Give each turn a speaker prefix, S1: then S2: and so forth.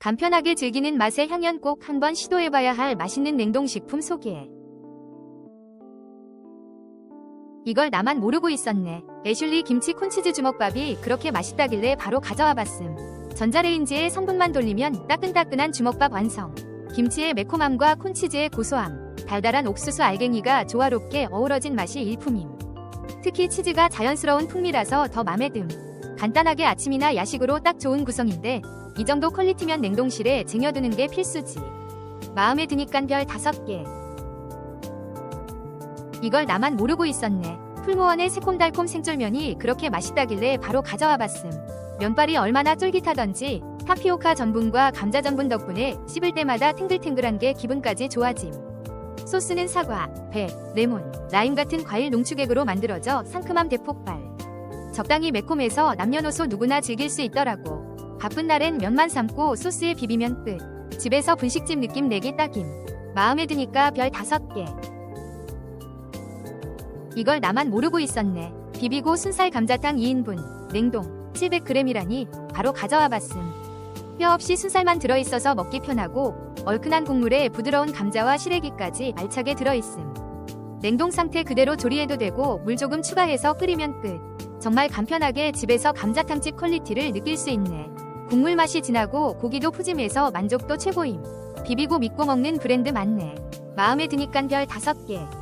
S1: 간편하게 즐기는 맛의 향연 꼭 한번 시도해봐야 할 맛있는 냉동식품 소개. 이걸 나만 모르고 있었네. 애슐리 김치 콘치즈 주먹밥이 그렇게 맛있다길래 바로 가져와 봤음. 전자레인지에 성분만 돌리면 따끈따끈한 주먹밥 완성. 김치의 매콤함과 콘치즈의 고소함, 달달한 옥수수 알갱이가 조화롭게 어우러진 맛이 일품임. 특히 치즈가 자연스러운 풍미라서 더 맘에 듦. 간단하게 아침이나 야식으로 딱 좋은 구성인데 이 정도 퀄리티면 냉동실에 쟁여두는 게 필수지. 마음에 드니깐 별 5개. 이걸 나만 모르고 있었네. 풀무원의 새콤달콤 생쫄면이 그렇게 맛있다길래 바로 가져와 봤음. 면발이 얼마나 쫄깃하던지 타피오카 전분과 감자 전분 덕분에 씹을 때마다 탱글탱글한 게 기분까지 좋아짐. 소스는 사과, 배, 레몬, 라임 같은 과일 농축액으로 만들어져 상큼함 대폭발. 적당히 매콤해서 남녀노소 누구나 즐길 수 있더라고. 바쁜 날엔 면만 삶고 소스에 비비면 끝. 집에서 분식집 느낌 내기 딱임. 마음에 드니까 별 5개. 이걸 나만 모르고 있었네. 비비고 순살 감자탕 2인분, 냉동, 700g이라니 바로 가져와 봤음. 뼈 없이 순살만 들어있어서 먹기 편하고 얼큰한 국물에 부드러운 감자와 시래기까지 알차게 들어있음. 냉동 상태 그대로 조리해도 되고 물 조금 추가해서 끓이면 끝. 정말 간편하게 집에서 감자탕집 퀄리티를 느낄 수 있네. 국물 맛이 진하고 고기도 푸짐해서 만족도 최고임. 비비고 믿고 먹는 브랜드 맞네. 마음에 드니깐 별 5개.